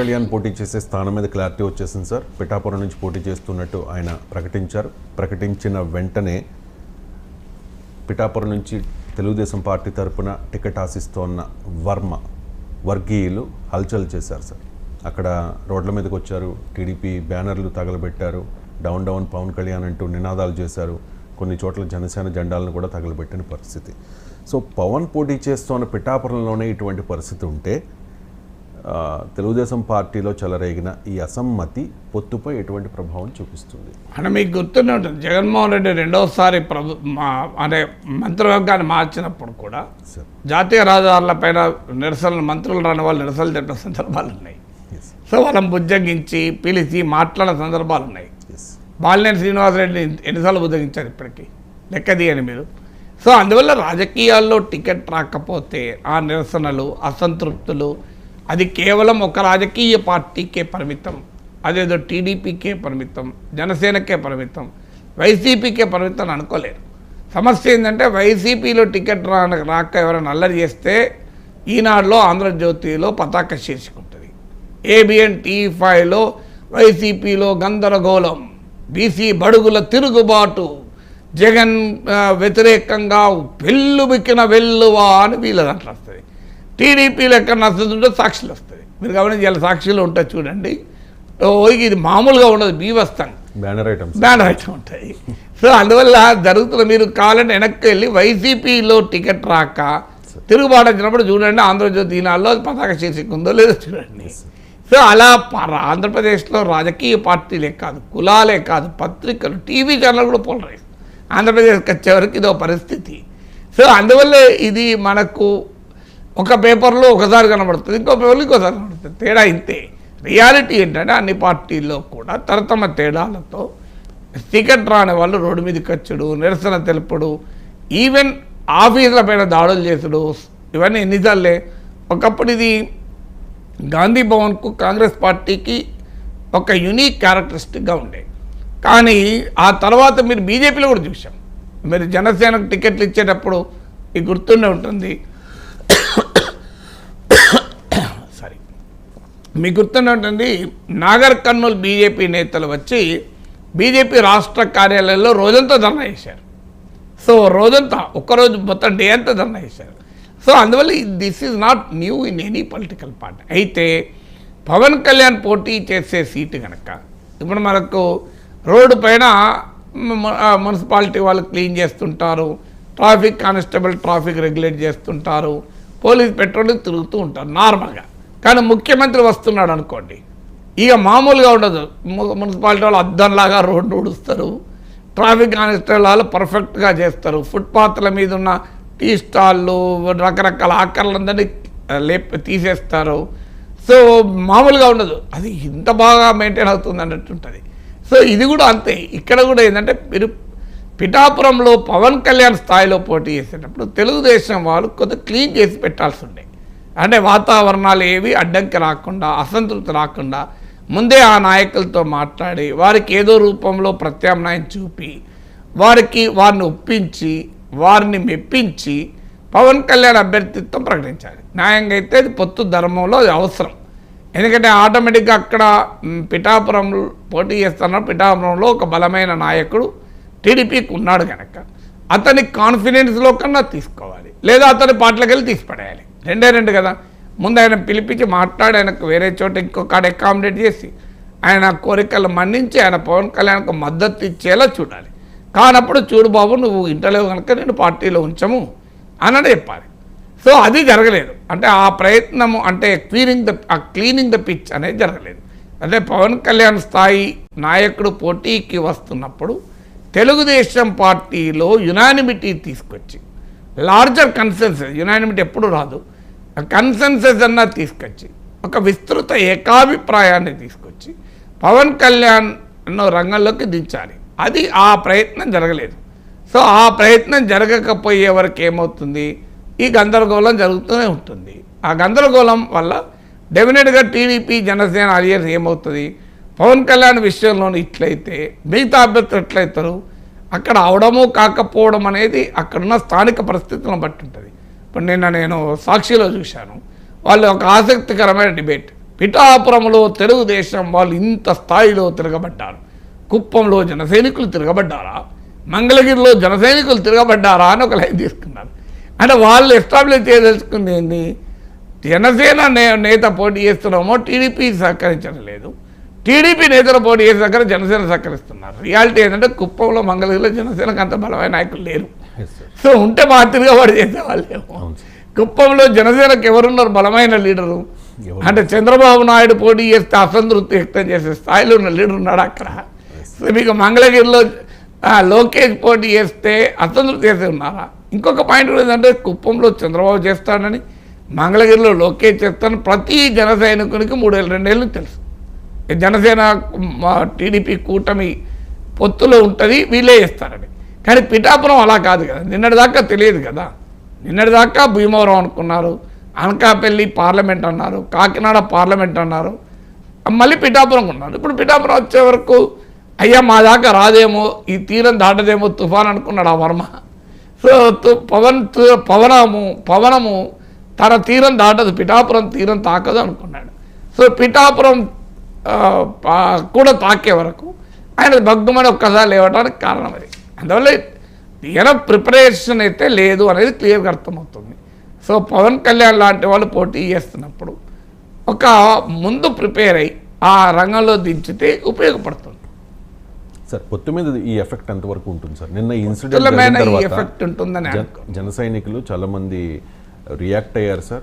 కళ్యాణ్ పోటీ చేసే స్థానం మీద క్లారిటీ వచ్చేసింది సార్. పిఠాపురం నుంచి పోటీ చేస్తున్నట్టు ఆయన ప్రకటించారు. ప్రకటించిన వెంటనే పిఠాపురం నుంచి తెలుగుదేశం పార్టీ తరపున టికెట్ ఆశిస్తోన్న వర్మ వర్గీయులు హల్చల్ చేశారు సార్. అక్కడ రోడ్ల మీదకి వచ్చారు. టీడీపీ బ్యానర్లు తగలబెట్టారు. డౌన్ డౌన్ పవన్ కళ్యాణ్ అంటూ నినాదాలు చేశారు. కొన్ని చోట్ల జనసేన జెండాలను కూడా తగలబెట్టిన పరిస్థితి. సో పవన్ పోటీ చేస్తున్న పిఠాపురంలోనే ఇటువంటి పరిస్థితి ఉంటే తెలుగుదేశం పార్టీలో చెలరేగిన ఈ అసమ్మతి పొత్తుపై ఎటువంటి ప్రభావం చూపిస్తుంది? అంటే మీకు గుర్తునే ఉంటుంది జగన్మోహన్ రెడ్డి రెండోసారి ప్రభు అంటే మంత్రివర్గాన్ని మార్చినప్పుడు కూడా జాతీయ రహదారులపైన నిరసనలు మంత్రులు రాని వాళ్ళు నిరసనలు తెలిపిన సందర్భాలు ఉన్నాయి. సో వాళ్ళని బుజ్జగించి పిలిచి మాట్లాడిన సందర్భాలు ఉన్నాయి. బాలినేని శ్రీనివాసరెడ్డిని ఎన్నిసార్లు బుద్ధగించారు ఇప్పటికీ? లెక్క తీయని మీరు. సో అందువల్ల రాజకీయాల్లో టికెట్ రాకపోతే ఆ నిరసనలు అసంతృప్తులు అది కేవలం ఒక రాజకీయ పార్టీకే పరిమితం. అదేదో టీడీపీకే పరిమితం జనసేనకే పరిమితం వైసీపీకే పరిమితం అనుకోలేరు. సమస్య ఏంటంటే వైసీపీలో టికెట్ రా రాక ఎవరైనా అల్లరి చేస్తే ఈనాడులో ఆంధ్రజ్యోతిలో పతాక శీర్షికుంటుంది. ఏబిఎన్ టీ ఫైవ్లో వైసీపీలో గందరగోళం బీసీ బడుగుల తిరుగుబాటు జగన్ వ్యతిరేకంగా వెల్లుబిక్కిన వెల్లువా అని వీళ్ళ దాంట్లో వస్తుంది టీడీపీలో ఎక్కడ నచ్చుతుంటే సాక్షులు వస్తుంది మీరు గమనించాలి సాక్షులు ఉంటాయి చూడండి. ఇది మామూలుగా ఉండదు బీవస్తంగా బ్యానర్ ఐటమ్స్ బ్యానర్ అయితే ఉంటాయి. సో అందువల్ల జరుగుతున్న మీరు కావాలంటే వెనక్కి వెళ్ళి వైసీపీలో టికెట్ రాక తిరుగుబాటు వచ్చినప్పుడు చూడండి ఆంధ్రజ్యోతి దినాల్లో పతాక శీర్షిక ఉందో లేదో చూడండి. సో అలా ఆంధ్రప్రదేశ్లో రాజకీయ పార్టీలే కాదు కులాలే కాదు పత్రికలు టీవీ ఛానల్ కూడా పోలరైజ్. ఆంధ్రప్రదేశ్కి వచ్చే వరకు ఇదో పరిస్థితి. సో అందువల్ల ఇది మనకు ఒక పేపర్లో ఒకసారి కనబడుతుంది ఇంకో పేపర్లో ఇంకోసారి కనబడుతుంది. తేడా ఇంతే. రియాలిటీ ఏంటంటే అన్ని పార్టీల్లో కూడా తరతమ తేడాలతో టికెట్ రాని వాళ్ళు రోడ్డు మీదకి వచ్చుడు నిరసన తెలుపుడు ఈవెన్ ఆఫీసుల పైన దాడులు చేసుడు. ఇవన్నీ ఎన్నిసార్లే? ఒకప్పుడు ఇది గాంధీ భవన్కు కాంగ్రెస్ పార్టీకి ఒక యునీక్ క్యారెక్టరిస్టిక్గా ఉండే. కానీ ఆ తర్వాత మీరు బీజేపీలో కూడా చూసాం మీరు జనసేనకు టికెట్లు ఇచ్చేటప్పుడు మీకు గుర్తుండే ఉంటుంది సారీ మీకు గుర్తుండే నాగర్ కర్నూలు బీజేపీ నేతలు వచ్చి బీజేపీ రాష్ట్ర కార్యాలయంలో రోజంతా ధర్నా చేశారు. సో రోజంతా ఒక్కరోజు మొత్తం డే అంతా ధర్నా చేశారు. సో అందువల్ల this is not new in any political party. అయితే పవన్ కళ్యాణ్ పోటీ చేసే సీటు కనుక ఇప్పుడు మనకు రోడ్డు పైన మున్సిపాలిటీ వాళ్ళు క్లీన్ చేస్తుంటారు ట్రాఫిక్ కానిస్టేబుల్ ట్రాఫిక్ రెగ్యులేట్ చేస్తుంటారు పోలీస్ పెట్రోల్ తిరుగుతూ ఉంటారు నార్మల్గా. కానీ ముఖ్యమంత్రి వస్తున్నాడు అనుకోండి. ఇక మామూలుగా ఉండదు. మున్సిపాలిటీ వాళ్ళు అద్దంలాగా రోడ్డు ఊడుస్తారు. ట్రాఫిక్ కానిస్టేబుల్ వాళ్ళు పర్ఫెక్ట్గా చేస్తారు. ఫుట్పాత్ల మీద ఉన్న టీ స్టాళ్ళు రకరకాల ఆకర్లందరినీ లేప తీసేస్తారు. సో మామూలుగా ఉండదు. అది ఇంత బాగా మెయింటైన్ అవుతుంది అన్నట్టు ఉంటుంది. సో ఇది కూడా అంతే. ఇక్కడ కూడా ఏంటంటే మీరు పిఠాపురంలో పవన్ కళ్యాణ్ స్థాయిలో పోటీ చేసేటప్పుడు తెలుగుదేశం వాళ్ళు కొంత క్లీన్ చేసి పెట్టాల్సి ఉండే. అంటే వాతావరణాలు ఏవి అడ్డంకి రాకుండా అసంతృప్తి రాకుండా ముందే ఆ నాయకులతో మాట్లాడి వారికి ఏదో రూపంలో ప్రత్యామ్నాయం చూపి వారికి వారిని ఒప్పించి వారిని మెప్పించి పవన్ కళ్యాణ్ అభ్యర్థిత్వం ప్రకటించాలి. న్యాయంగా అయితే అది పొత్తు ధర్మంలో అది అవసరం. ఎందుకంటే ఆటోమేటిక్గా అక్కడ పిఠాపురం పోటీ చేస్తున్న పిఠాపురంలో ఒక బలమైన నాయకుడు టీడీపీకి ఉన్నాడు కనుక. అతని కాన్ఫిడెన్స్లో కన్నా తీసుకోవాలి. లేదా అతని పార్టీలకు వెళ్ళి తీసిపడేయాలి. రెండే రెండు కదా. ముందు ఆయన పిలిపించి మాట్లాడి ఆయనకు వేరే చోట ఇంకొక కాడ అకామిడేట్ చేసి ఆయన కోరికలు మన్నించి ఆయన పవన్ కళ్యాణ్కు మద్దతు ఇచ్చేలా చూడాలి. కానప్పుడు చూడు బాబు నువ్వు ఇంటలేవు కనుక నేను పార్టీలో ఉంచము అని చెప్పాలి. సో అది జరగలేదు. అంటే ఆ ప్రయత్నము అంటే క్లీనింగ్ ద ఆ క్లీనింగ్ ద పిచ్ అనేది జరగలేదు. అంటే పవన్ కళ్యాణ్ స్థాయి నాయకుడు పోటీకి వస్తున్నప్పుడు తెలుగుదేశం పార్టీలో యునానిమిటీ తీసుకొచ్చి లార్జర్ కన్సెన్సెస్ యునానిమిటీ ఎప్పుడు రాదు. కన్సెన్సెస్ అన్నా తీసుకొచ్చి ఒక విస్తృత ఏకాభిప్రాయాన్ని తీసుకొచ్చి పవన్ కళ్యాణ్ రంగంలోకి దించాలి. అది ఆ ప్రయత్నం జరగలేదు. సో ఆ ప్రయత్నం జరగకపోయే వరకు ఏమవుతుంది? ఈ గందరగోళం జరుగుతూనే ఉంటుంది. ఆ గందరగోళం వల్ల డెఫినెట్గా టీడీపీ జనసేన అలియన్స్ ఏమవుతుంది? పవన్ కళ్యాణ్ విషయంలోనూ ఇట్లయితే మిగతా అభ్యర్థులు ఎట్లయితారు? అక్కడ అవడము కాకపోవడం అనేది అక్కడున్న స్థానిక పరిస్థితులను బట్టి ఉంటుంది. ఇప్పుడు నిన్న నేను సాక్షిలో చూశాను. వాళ్ళు ఒక ఆసక్తికరమైన డిబేట్. పిఠాపురంలో తెలుగుదేశం వాళ్ళు ఇంత స్థాయిలో తిరగబడ్డారు. కుప్పంలో జనసైనికులు తిరగబడ్డారా? మంగళగిరిలో జనసైనికులు తిరగబడ్డారా అని ఒక లైన్ తీసుకున్నారు. అంటే వాళ్ళు ఎస్టాబ్లిష్ చేయదలుచుకుంది ఏంది? జనసేన నేత పోటీ చేస్తున్నామో టీడీపీ సహకరించడం లేదు. టీడీపీ నేతలు పోటీ చేసే దగ్గర జనసేన సహకరిస్తున్నారు రియాలిటీ ఏంటంటే కుప్పంలో మంగళగిరిలో జనసేనకు అంత బలమైన నాయకులు లేరు. సో ఉంటే మా తిరగబడి చేసేవాళ్ళేమో కుప్పంలో జనసేనకు ఎవరున్నారు బలమైన లీడరు? అంటే చంద్రబాబు నాయుడు పోటీ చేస్తే అసంతృప్తి వ్యక్తం చేసే స్థాయిలో ఉన్న లీడర్ ఉన్నాడు అక్కడ. సో మీకు మంగళగిరిలో లోకేష్ పోటీ చేస్తే అసంతృప్తి చేస్తే ఉన్నారా? ఇంకొక పాయింట్ కూడా ఏంటంటే కుప్పంలో చంద్రబాబు చేస్తాడని మంగళగిరిలో లోకేష్ చేస్తానని ప్రతి జన సైనికునికి మూడేళ్ళు రెండేళ్ళు తెలుసు. జనసేన మా టీడీపీ కూటమి పొత్తులో ఉంటుంది వీళ్ళే చేస్తారని. కానీ పిఠాపురం అలా కాదు కదా. నిన్నటిదాకా తెలియదు కదా. నిన్నటిదాకా భీమవరం అనుకున్నారు అనకాపల్లి పార్లమెంట్ అన్నారు కాకినాడ పార్లమెంట్ అన్నారు మళ్ళీ పిఠాపురం ఉన్నారు. ఇప్పుడు పిఠాపురం వచ్చే వరకు అయ్యా మా దాకా రాదేమో ఈ తీరం దాటదేమో తుఫాన్ అనుకున్నాడు ఆ వర్మ. సో తు- పవన్ పవనము పవనము తన తీరం దాటదు పిఠాపురం తీరం తాకదు అనుకున్నాడు. సో పిఠాపురం కూడా తాకే వరకు ఆయన భగ్గుమని ఒక్కసారి లేవడానికి కారణం అది. అందువల్ల ఈయన ప్రిపరేషన్ అయితే లేదు అనేది క్లియర్గా అర్థమవుతుంది. సో పవన్ కళ్యాణ్ లాంటి వాళ్ళు పోటీ చేస్తున్నప్పుడు ఒక ముందు ప్రిపేర్ అయ్యి ఆ రంగంలో దించితే ఉపయోగపడుతుంది. సార్ పొత్తు మీద ఈ ఎఫెక్ట్ ఎంతవరకు ఉంటుంది సార్? నిన్న ఇన్సిడెంట్ ఎఫెక్ట్ ఉంటుందని జన- సైనికులు చాలా మంది రియాక్ట్ అయ్యారు సార్.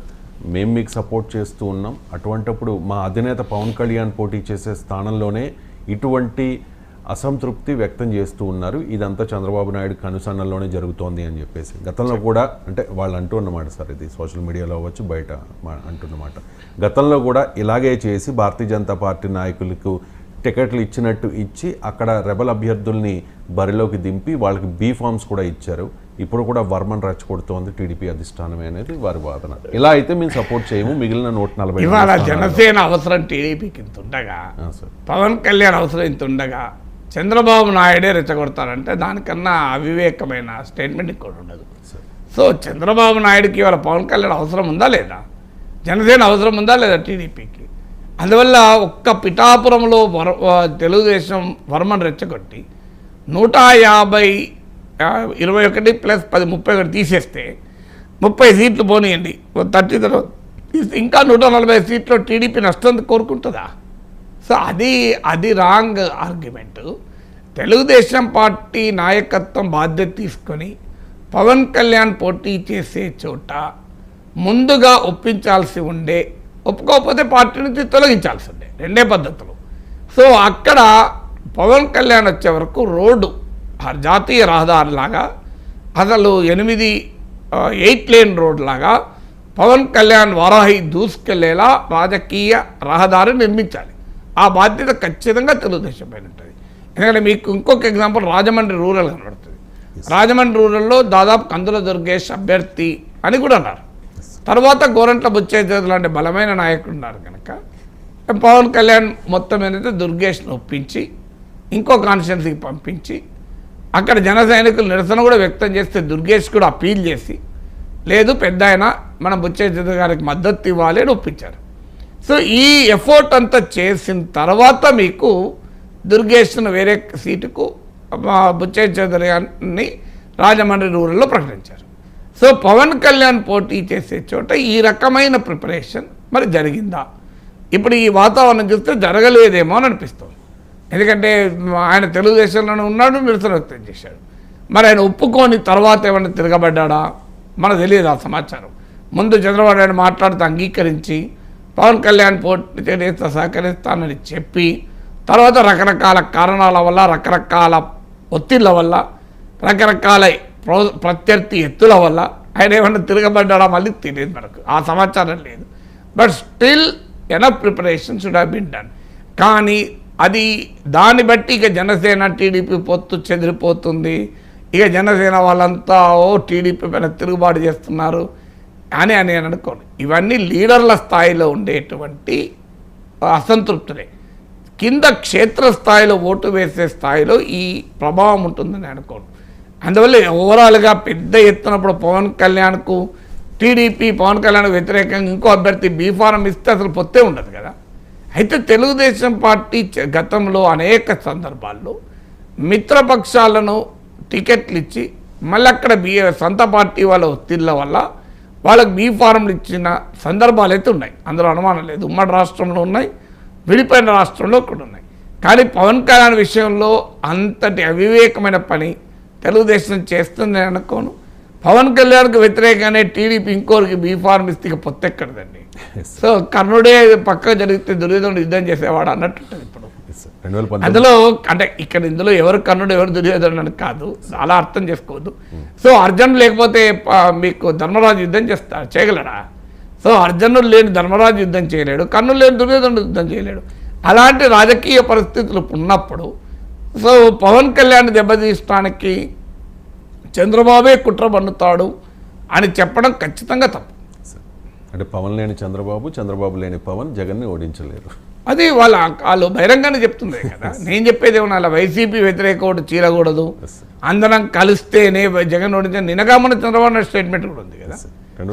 మేము మీకు సపోర్ట్ చేస్తూ ఉన్నాం. అటువంటప్పుడు మా అధినేత పవన్ కళ్యాణ్ పోటీ చేసే స్థానంలోనే ఇటువంటి అసంతృప్తి వ్యక్తం చేస్తూ ఉన్నారు. ఇదంతా చంద్రబాబు నాయుడు కనుసన్నల్లోనే జరుగుతోంది అని చెప్పేసి. గతంలో కూడా అంటే వాళ్ళు అంటూ ఉన్నమాట సార్ ఇది. సోషల్ మీడియాలో అవ్వచ్చు బయట అంటున్నమాట. గతంలో కూడా ఇలాగే చేసి భారతీయ జనతా పార్టీ నాయకులకు టికెట్లు ఇచ్చినట్టు ఇచ్చి అక్కడ రెబల్ అభ్యర్థుల్ని బరిలోకి దింపి వాళ్ళకి బీ ఫామ్స్ కూడా ఇచ్చారు. ఇప్పుడు కూడా వర్మన్ రెచ్చగొడుతోంది టీడీపీ అధిష్టానమే అనేది వారి వాదన. ఇలా అయితే మేము సపోర్ట్ చేయము మిగిలిన నూట నలభై ఇవాళ జనసేన అవసరం టీడీపీకి ఇంత ఉండగా పవన్ కళ్యాణ్ అవసరం ఇంత ఉండగా చంద్రబాబు నాయుడే రెచ్చగొడతారంటే దానికన్నా అవివేకమైన స్టేట్మెంట్ ఇంకోటి ఉండదు. సో చంద్రబాబు నాయుడుకి ఇవాళ పవన్ కళ్యాణ్ అవసరం ఉందా లేదా? జనసేన అవసరం ఉందా లేదా టీడీపీకి? అందువల్ల ఒక్క పిఠాపురంలో వర తెలుగుదేశం వర్మను రెచ్చగొట్టి నూట యాభై ఇరవై ఒకటి ప్లస్ పది ముప్పై ఒకటి తీసేస్తే ముప్పై సీట్లు పోనీయండి. థర్టీ తర్వాత ఇంకా నూట నలభై సీట్లు టీడీపీ నష్టం కోరుకుంటుందా? సో అది అది రాంగ్ ఆర్గ్యుమెంట్. తెలుగుదేశం పార్టీ నాయకత్వం బాధ్యత తీసుకొని పవన్ కళ్యాణ్ పోటీ చేసే చోట ముందుగా ఒప్పించాల్సి ఉండే ఒప్పుకోకపోతే పార్టీ నుంచి తొలగించాల్సి ఉండే. రెండే పద్ధతులు. సో అక్కడ పవన్ కళ్యాణ్ వచ్చే వరకు రోడ్డు జాతీయ రహదారిలాగా అసలు ఎనిమిది ఎయిట్ లేన్ రోడ్ లాగా పవన్ కళ్యాణ్ వారాహి దూసుకెళ్ళేలా రాజకీయ రహదారి నిర్మించాలి. ఆ బాధ్యత ఖచ్చితంగా తెలుగుదేశం పైన ఉంటుంది. ఎందుకంటే మీకు ఇంకొక ఎగ్జాంపుల్ రాజమండ్రి రూరల్ కనబడుతుంది. రాజమండ్రి రూరల్లో దాదాపు కందుల దుర్గేష్ అభ్యర్థి అని కూడా అన్నారు. తర్వాత గోరంట్ల బుచ్చేది లాంటి బలమైన నాయకులు ఉన్నారు కనుక పవన్ కళ్యాణ్ మొత్తం ఏంటంటే దుర్గేష్ను ఒప్పించి ఇంకో కాన్స్టిట్యున్సీకి పంపించి అక్కడ జన సైనికులు నిరసన కూడా వ్యక్తం చేస్తే దుర్గేష్ కూడా అప్పీల్ చేసి లేదు పెద్ద ఆయన మన బుచ్చేది గారికి మద్దతు ఇవ్వాలి అని ఒప్పించారు. సో ఈ ఎఫోర్ట్ అంతా చేసిన తర్వాత మీకు దుర్గేష్ను వేరే సీటుకు బుచ్చయ్య చౌదరి గారిని రాజమండ్రి రూరల్లో ప్రకటించారు. సో పవన్ కళ్యాణ్ పోటీ చేసే చోట ఈ రకమైన ప్రిపరేషన్ మరి జరిగిందా? ఇప్పుడు ఈ వాతావరణం చూస్తే జరగలేదేమో అని అనిపిస్తుంది. ఎందుకంటే ఆయన తెలుగుదేశంలోనే ఉన్నాడు నిరసన వ్యక్తం చేశాడు. మరి ఆయన ఒప్పుకొని తర్వాత ఏమైనా తిరగబడ్డాడా? మనకు తెలియదు ఆ సమాచారం. ముందు చంద్రబాబు నాయుడు మాట్లాడుతూ అంగీకరించి పవన్ కళ్యాణ్ పోటీ చేస్తా సహకరిస్తానని చెప్పి తర్వాత రకరకాల కారణాల వల్ల రకరకాల ఒత్తిళ్ళ వల్ల రకరకాల ప్రత్యర్థి ఎత్తుల వల్ల ఆయన ఏమన్నా తిరగబడ్డాడా మళ్ళీ తెలియదు మనకు. ఆ సమాచారం లేదు. But still enough preparation should have been done కానీ అది దాన్ని బట్టి ఇక జనసేన టీడీపీ పొత్తు చెదిరిపోతుంది. ఇక జనసేన వాళ్ళంతా ఓ టీడీపీ పైన తిరుగుబాటు చేస్తున్నారు అని అని నేను ఇవన్నీ లీడర్ల స్థాయిలో ఉండేటువంటి అసంతృప్తులే. కింద క్షేత్రస్థాయిలో ఓటు వేసే స్థాయిలో ఈ ప్రభావం ఉంటుందని అనుకోండి. అందువల్ల ఓవరాల్గా పెద్ద ఎత్తున ఇప్పుడు పవన్ కళ్యాణ్కు టీడీపీ పవన్ కళ్యాణ్ వ్యతిరేకంగా ఇంకో అభ్యర్థి బీఫారం ఇస్తే అసలు పొత్తే ఉండదు కదా. అయితే తెలుగుదేశం పార్టీ గతంలో అనేక సందర్భాల్లో మిత్రపక్షాలను టికెట్లు ఇచ్చి మళ్ళీ అక్కడ బీ సొంత పార్టీ వాళ్ళ ఒత్తిళ్ళ వల్ల వాళ్ళకి బీ ఫారంలు ఇచ్చిన సందర్భాలు అయితే ఉన్నాయి. అందులో అనుమానం లేదు. ఉమ్మడి రాష్ట్రంలో ఉన్నాయి. విడిపోయిన రాష్ట్రంలో కూడా ఉన్నాయి. కానీ పవన్ కళ్యాణ్ విషయంలో అంతటి అవివేకమైన పని తెలుగుదేశం చేస్తుంది అనుకోను. పవన్ కళ్యాణ్కి వ్యతిరేకంగానే టీడీపీ ఇంకోరికి బీ ఫార్మ్ ఇస్తే పొత్తెక్కడదండి. సో కర్ణుడే పక్క జరిగితే దుర్యోధనుడు యుద్ధం చేసేవాడు అన్నట్టు ఇప్పుడు. అందులో అంటే ఇక్కడ ఇందులో ఎవరు కర్ణుడు ఎవరు దుర్యోధనుడు అని కాదు. అలా అర్థం చేసుకోవద్దు. సో అర్జునుడు లేకపోతే మీకు ధర్మరాజు యుద్ధం చేస్తా చేయగలడా? సో అర్జునుడు లేని ధర్మరాజు యుద్ధం చేయలేడు. కర్ణుడు లేని దుర్యోధనుడు యుద్ధం చేయలేడు. అలాంటి రాజకీయ పరిస్థితులు ఉన్నప్పుడు సో పవన్ కళ్యాణ్ దెబ్బతీయడానికి చంద్రబాబే కుట్ర పన్నుతాడు అని చెప్పడం ఖచ్చితంగా తప్పు. అంటే పవన్ లేని చంద్రబాబు చంద్రబాబు లేని పవన్ జగన్ని ఓడించలేరు. అది వాళ్ళ వాళ్ళు బహిరంగానే చెప్తుంది కదా. నేను చెప్పేది ఏమన్నా అలా వైసీపీ వ్యతిరేక ఓటు చీరకూడదు. అందరం కలిస్తేనే జగన్ ఓడించే. నినగా మన చంద్రబాబు నాయుడు స్టేట్మెంట్ కూడా ఉంది కదా.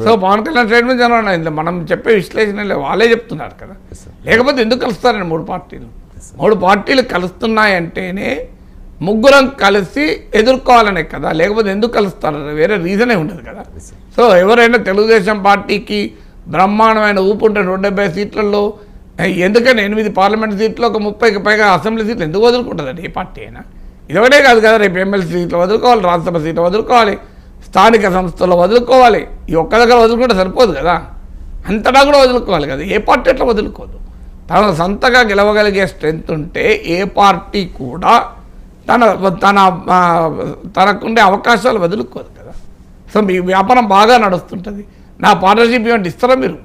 సో పవన్ కళ్యాణ్ స్టేట్మెంట్ చంద్రబాబు నాయుడు మనం చెప్పే విశ్లేషణ వాళ్ళే చెప్తున్నారు కదా. లేకపోతే ఎందుకు కలుస్తారండి మూడు పార్టీలు? మూడు పార్టీలు కలుస్తున్నాయంటేనే ముగ్గురం కలిసి ఎదుర్కోవాలనే కదా. లేకపోతే ఎందుకు కలుస్తారు? వేరే రీజనే ఉండదు కదా. సో ఎవరైనా తెలుగుదేశం పార్టీకి బ్రహ్మాండమైన ఊపు ఉంటే నూట డెబ్బై సీట్లలో. ఎందుకని? ఎనిమిది పార్లమెంట్ సీట్లు ఒక ముప్పైకి పైగా అసెంబ్లీ సీట్లు ఎందుకు వదులుకుంటుందండి? ఏ పార్టీ అయినా? ఇది ఒకటే కాదు కదా రేపు ఎమ్మెల్సీ సీట్లు వదులుకోవాలి రాజ్యసభ సీట్లు వదులుకోవాలి స్థానిక సంస్థల్లో వదులుకోవాలి. ఈ ఒక్క దగ్గర వదులుకుంటే సరిపోదు కదా. అంతటా కూడా వదులుకోవాలి కదా. ఏ పార్టీ అట్లా వదులుకోదు? తన సొంతగా గెలవగలిగే స్ట్రెంత్ ఉంటే ఏ పార్టీ కూడా తన తన తనకుండే అవకాశాలు వదులుకోదు కదా. సో మీ వ్యాపారం బాగా నడుస్తుంటుంది. నా పార్ట్నర్షిప్ ఏమంటే ఇస్తారా మీరు?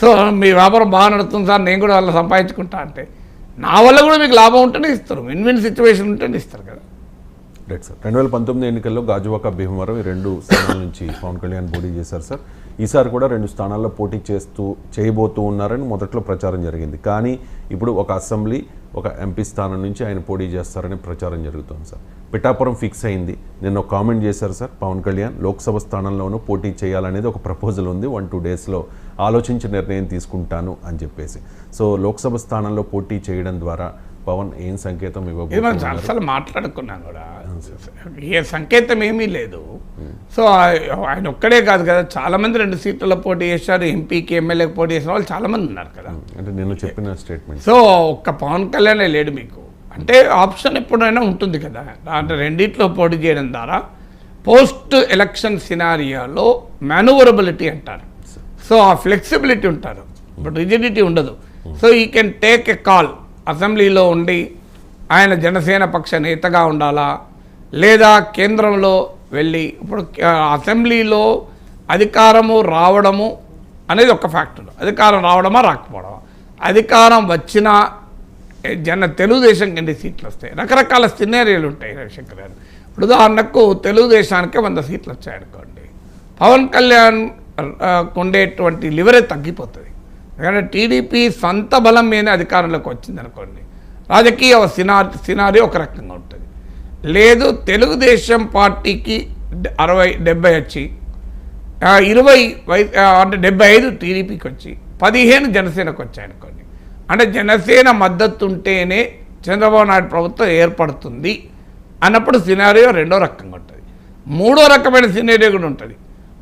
సో మీ వ్యాపారం బాగా నడుస్తుంది సార్ నేను కూడా వాళ్ళ సంపాదించుకుంటా అంటే నా వల్ల కూడా మీకు లాభం ఉంటేనే ఇస్తారు. విన్ విన్ సిచ్యువేషన్ ఉంటేనే ఇస్తారు కదా. రైట్ సార్ రెండు వేల పంతొమ్మిది ఎన్నికల్లో గాజువాక భీమవరం ఈ రెండు స్థానాల నుంచి పవన్ కళ్యాణ్ పోటీ చేశారు సార్ ఈసారి కూడా రెండు స్థానాల్లో పోటీ చేస్తూ చేయబోతూ ఉన్నారని మొదట్లో ప్రచారం జరిగింది. కానీ ఇప్పుడు ఒక అసెంబ్లీ ఒక ఎంపీ స్థానం నుంచి ఆయన పోటీ చేస్తారని ప్రచారం జరుగుతోంది సార్. పిఠాపురం ఫిక్స్ అయింది. నిన్న ఒక కామెంట్ చేశారు సార్. పవన్ కళ్యాణ్ లోక్సభ స్థానంలోనూ పోటీ చేయాలనేది ఒక ప్రపోజల్ ఉంది. వన్ టూ డేస్లో ఆలోచించి నిర్ణయం తీసుకుంటాను అని చెప్పేసి. సో లోక్సభ స్థానంలో పోటీ చేయడం ద్వారా పవన్ ఏం సంకేతం ఇవ్వబోతున్నారు? చాలాసార్లు మాట్లాడుకున్నాం కూడా. ఏ సంకేతం ఏమీ లేదు. సో ఆయన ఒక్కడే కాదు కదా చాలా మంది రెండు సీట్లలో పోటీ చేశారు ఎంపీకి ఎమ్మెల్యేకి పోటీ చేసిన వాళ్ళు చాలా మంది ఉన్నారు కదా. అంటే నేను చెప్పిన స్టేట్మెంట్ సో ఒక్క పవన్ కళ్యాణే లేడు మీకు. అంటే ఆప్షన్ ఎప్పుడైనా ఉంటుంది కదా అంటే రెండిట్లో పోటీ చేయడం ద్వారా పోస్ట్ ఎలక్షన్ సినారియాలో మ్యానువరబిలిటీ అంటారు. సో ఆ ఫ్లెక్సిబిలిటీ ఉంటారు. బట్ రిజిడిటీ ఉండదు. So he can take a call అసెంబ్లీలో ఉండి ఆయన జనసేన పక్ష నేతగా ఉండాలా? లేదా కేంద్రంలో వెళ్ళి ఇప్పుడు అసెంబ్లీలో అధికారము రావడము అనేది ఒక ఫ్యాక్టర్. అధికారం రావడమా రాకపోవడమా? అధికారం వచ్చినా జన తెలుగుదేశం ఎన్ని సీట్లు వస్తాయి రకరకాల సినేరియాలు ఉంటాయి రవిశంకర్ గారు. ఇప్పుడు ఉదాహరణకు తెలుగుదేశానికి వంద సీట్లు వచ్చాయనుకోండి పవన్ కళ్యాణ్ ఉండేటువంటి లివరేజ్ తగ్గిపోతుంది. ఎందుకంటే టీడీపీ సొంత బలం మీద అధికారంలోకి వచ్చింది అనుకోండి రాజకీయ సినారి సినారీ ఒక రకంగా ఉంటుంది. లేదు తెలుగుదేశం పార్టీకి అరవై డెబ్బై వచ్చి ఇరవై వై అంటే డెబ్బై ఐదు టీడీపీకి వచ్చి పదిహేను జనసేనకు వచ్చాయనుకోండి అంటే జనసేన మద్దతు ఉంటేనే చంద్రబాబు నాయుడు ప్రభుత్వం ఏర్పడుతుంది అన్నప్పుడు సినారియో రెండో రకంగా ఉంటుంది. మూడో రకమైన సినారియో కూడా ఉంటుంది.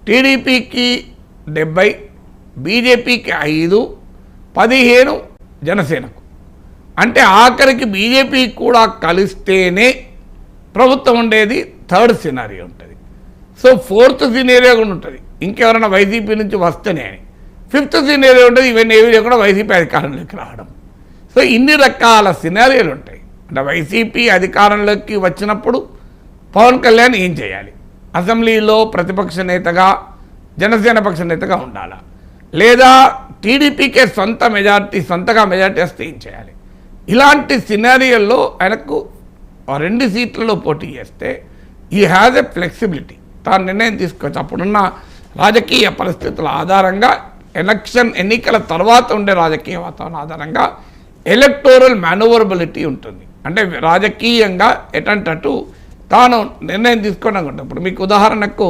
టీడీపీకి డెబ్బై బీజేపీకి ఐదు పదిహేను జనసేనకు. అంటే ఆఖరికి బీజేపీ కూడా కలిస్తేనే ప్రభుత్వం ఉండేది థర్డ్ సినారీ ఉంటుంది. సో ఫోర్త్ సినేరియో కూడా ఉంటుంది. ఇంకెవరైనా వైసీపీ నుంచి వస్తేనే అని. ఫిఫ్త్ సినేరియో ఉంటుంది ఇవన్నీ ఏవి లేకుండా వైసీపీ అధికారంలోకి రావడం. సో ఇన్ని రకాల సినారియోలు ఉంటాయి. అంటే వైసీపీ అధికారంలోకి వచ్చినప్పుడు పవన్ కళ్యాణ్ ఏం చేయాలి? అసెంబ్లీలో ప్రతిపక్ష నేతగా జనసేన పక్ష నేతగా ఉండాలా? లేదా టీడీపీకే సొంత మెజార్టీ సొంతగా మెజార్టీ వస్తే ఏం చేయాలి? ఇలాంటి సినారియోల్లో ఆయనకు రెండు సీట్లలో పోటీ చేస్తే ఈ హ్యాజ్ ఎ ఫ్లెక్సిబిలిటీ తాను నిర్ణయం తీసుకోవచ్చు అప్పుడున్న రాజకీయ పరిస్థితుల ఆధారంగా ఎలక్షన్ ఎన్నికల తర్వాత ఉండే రాజకీయ వాతావరణం ఆధారంగా ఎలక్టోరల్ మ్యానువరబిలిటీ ఉంటుంది. అంటే రాజకీయంగా ఎటంటే అటు తాను నిర్ణయం తీసుకోవడం ఉంటుంది ఇప్పుడు మీకు ఉదాహరణకు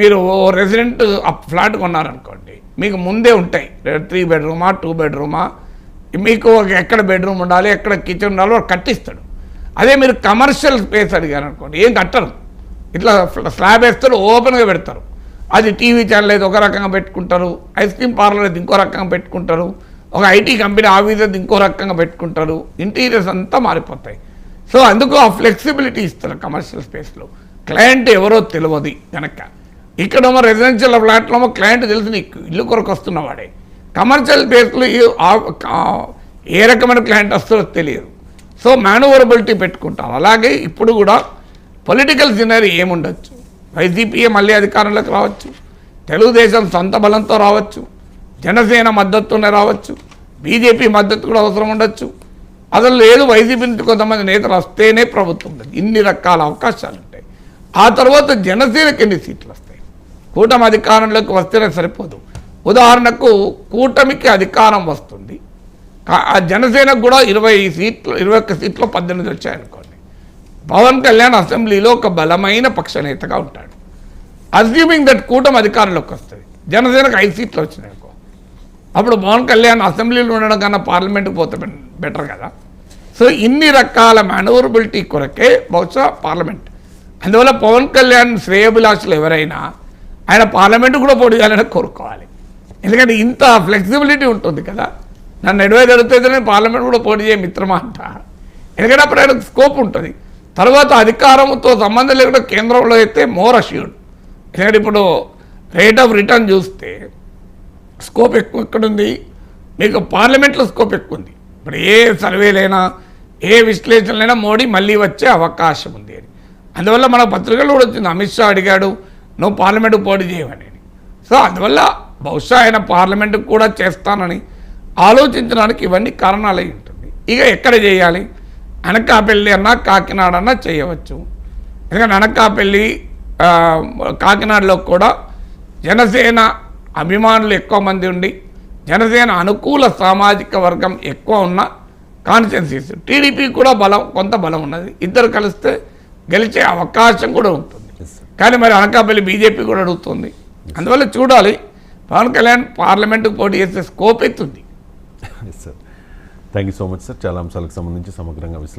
మీరు ఓ రెసిడెంట్ ఫ్లాట్ కొన్నారనుకోండి మీకు ముందే ఉంటాయి. త్రీ బెడ్రూమా టూ బెడ్రూమా మీకు ఒక ఎక్కడ బెడ్రూమ్ ఉండాలి ఎక్కడ కిచెన్ ఉండాలో వాడు కట్టిస్తాడు. అదే మీరు కమర్షియల్ స్పేస్ అడిగారు అనుకోండి. ఏం కట్టరు ఇట్లా స్లాబ్ వేస్తారు ఓపెన్గా పెడతారు. అది టీవీ ఛానల్ అయితే ఒక రకంగా పెట్టుకుంటారు. ఐస్ క్రీమ్ పార్లర్ అయితే ఇంకో రకంగా పెట్టుకుంటారు. ఒక ఐటీ కంపెనీ ఆఫీస్ అయితే ఇంకో రకంగా పెట్టుకుంటారు. ఇంటీరియర్స్ అంతా మారిపోతాయి. సో అందుకు ఆ ఫ్లెక్సిబిలిటీ ఇస్తారు కమర్షియల్ స్పేస్లో క్లయింట్ ఎవరో తెలియదు కనుక ఇక్కడేమో రెసిడెన్షియల్ ఫ్లాట్లోమో క్లయింట్ తెలిసి నీకు ఇల్లు కొరకు వస్తున్నవాడే కమర్షియల్ స్పేస్లో ఏ రకమైన క్లయింట్ వస్తుందో తెలియదు. సో మేనువరబిలిటీ పెట్టుకుంటారు అలాగే ఇప్పుడు కూడా పొలిటికల్ సినరీ ఏముండొచ్చు? వైసీపీఏ మళ్ళీ అధికారంలోకి రావచ్చు. తెలుగుదేశం సొంత బలంతో రావచ్చు. జనసేన మద్దతునే రావచ్చు. బీజేపీ మద్దతు కూడా అవసరం ఉండొచ్చు. అసలు లేదు వైసీపీ నుంచి కొంతమంది నేతలు వస్తేనే ప్రభుత్వం ఉండదు ఇన్ని రకాల అవకాశాలు ఉంటాయి. ఆ తర్వాత జనసేనకి ఎన్ని సీట్లు వస్తాయి? కూటమి అధికారంలోకి వస్తేనే సరిపోదు. ఉదాహరణకు కూటమికి అధికారం వస్తుంది. ఆ జనసేనకు కూడా ఇరవై సీట్లు ఇరవై ఒక్క సీట్లు పద్దెనిమిది వచ్చాయనుకోండి పవన్ కళ్యాణ్ అసెంబ్లీలో ఒక బలమైన పక్షనేతగా ఉంటాడు. అజ్యూమింగ్ దట్ కూటమి అధికారంలోకి వస్తుంది. జనసేనకు ఐదు సీట్లు వచ్చినాయి అనుకో. అప్పుడు పవన్ కళ్యాణ్ అసెంబ్లీలో ఉండడం కన్నా పార్లమెంట్కి పోతే బెటర్ కదా. సో ఇన్ని రకాల మేనవరబిలిటీ కొరకే బహుశా పార్లమెంట్. అందువల్ల పవన్ కళ్యాణ్ శ్రేయభిలాషులు ఎవరైనా ఆయన పార్లమెంట్ కూడా పోటీ చేయాలని కోరుకోవాలి. ఎందుకంటే ఇంత ఫ్లెక్సిబిలిటీ ఉంటుంది కదా. నన్ను ఎనభై జరుగుతుంది నేను పార్లమెంట్ కూడా పోటీ చేయ మిత్రమా అంట. ఎందుకంటే అప్పుడు ఆయనకు స్కోప్ ఉంటుంది. తర్వాత అధికారంతో సంబంధం లేకుండా కేంద్రంలో అయితే మోర్ అష్యూర్డ్ ఎందుకంటే ఇప్పుడు రేట్ ఆఫ్ రిటర్న్ చూస్తే స్కోప్ ఎక్కువ ఎక్కడుంది? మీకు పార్లమెంట్లో స్కోప్ ఎక్కువ ఉంది ఇప్పుడు ఏ సర్వేలైనా ఏ విశ్లేషణలైనా మోడీ మళ్ళీ వచ్చే అవకాశం ఉంది అని. అందువల్ల మన పత్రికలు కూడా వచ్చింది. అమిత్ షా అడిగాడు నువ్వు పార్లమెంటు పోటీ చేయమని సో అందువల్ల బహుశా ఆయన పార్లమెంటుకు కూడా చేస్తానని ఆలోచించడానికి ఇవన్నీ కారణాలు ఉంటుంది. ఇక ఎక్కడ చేయాలి? అనకాపల్లి అన్నా కాకినాడ అన్నా చేయవచ్చు. ఎందుకంటే అనకాపల్లి కాకినాడలో కూడా జనసేన అభిమానులు ఎక్కువ మంది ఉండి జనసేన అనుకూల సామాజిక వర్గం ఎక్కువ ఉన్న కాన్స్టిట్యున్సీస్ టీడీపీ కూడా బలం కొంత బలం ఉన్నది. ఇద్దరు కలిస్తే గెలిచే అవకాశం కూడా ఉంటుంది. కానీ మరి అనకాపల్లి బీజేపీ కూడా అడుగుతుంది. అందువల్ల చూడాలి పవన్ కళ్యాణ్ పార్లమెంటుకు పోటీ చేసే scope ఎత్తుంది yes sir thank you so much sir చాలా అంశాలకు సంబంధించి సమగ్రంగా విశ్లేషణ